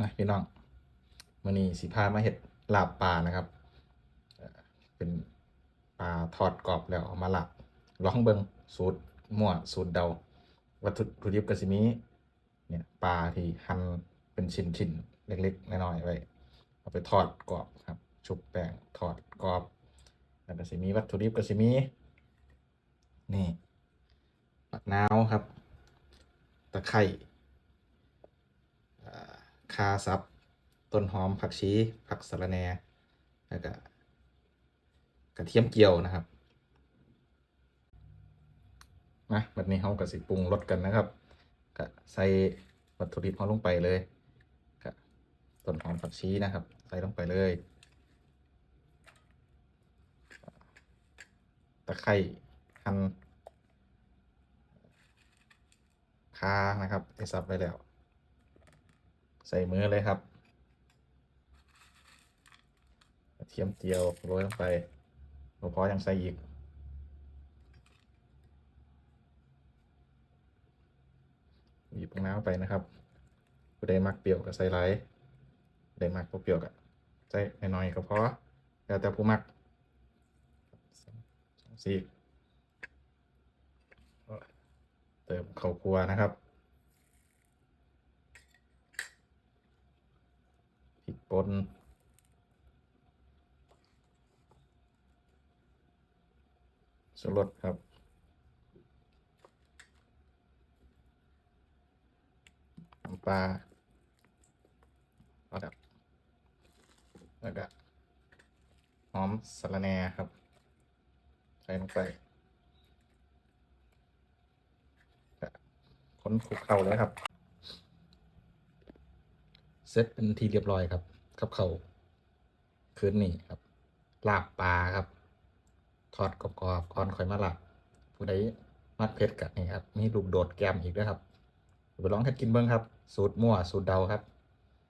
นะพี่น้องมื่อนี้สิพามาเห็ดลาบปลานะครับ เป็นปลาทอดกรอบแล้วเอามาลาบลองเบิงสูตรมั่วสูตรเดา วัตถุดิบก็สิมีเนี่ยปลาที่หั่นเป็นชิ้นๆเล็กๆน้อยๆไว้เอาไปทอดกรอบครับ ชุบแป้งทอดกรอบแล้วก็สิมีวัตถุดิบก็สิมีนี่ปักนาวครับ ตะไคร้อ่ คาซับต้นหอมผักชีผักสะระแหน่แล้วก็กระเทียมเจียวนะครับนะแบบนี้เราก็สิปรุงรสกันนะครับก็ใส่วัตถุดิบเราลงไปเลยก็ต้นหอมผักชีนะครับ ใส่ลงไปเลยตะไคร้หั่นคานะครับได้ซับไว้แล้ว ส่มือเลยครับเทียมเจียวโรยลงไปพอพอยังใส่อีกหยิบน้ำไปนะครับผู้ใดมักเปรี้ยวก็ใส่ไรผู้ใดมักเปรี้ยวก็ใส่น้อยๆก็พอแล้วแต่ผู้มักสองสีเติมข้าวคั่วนะครับพริกป่ นชูรสครับ น้ำปลาเอาดับแล้วก็หอมสะระแหน่ครับ ใส่ลงไปก็คนคลุกเข้าเลยครับ เสร็จเป็นทีเรียบร้อยครับ กับเขาคืนนี้ครับลาบปลาครับทอดกรอบๆก่อนค่อยมาหลับผู้ใดมักเผ็ดกันี่ครับมีลูกโดดแกมอีกด้วยครับไปลองเฮ็ดกินเบิ่งครับ สูตรมั่วสูตรเดาครับ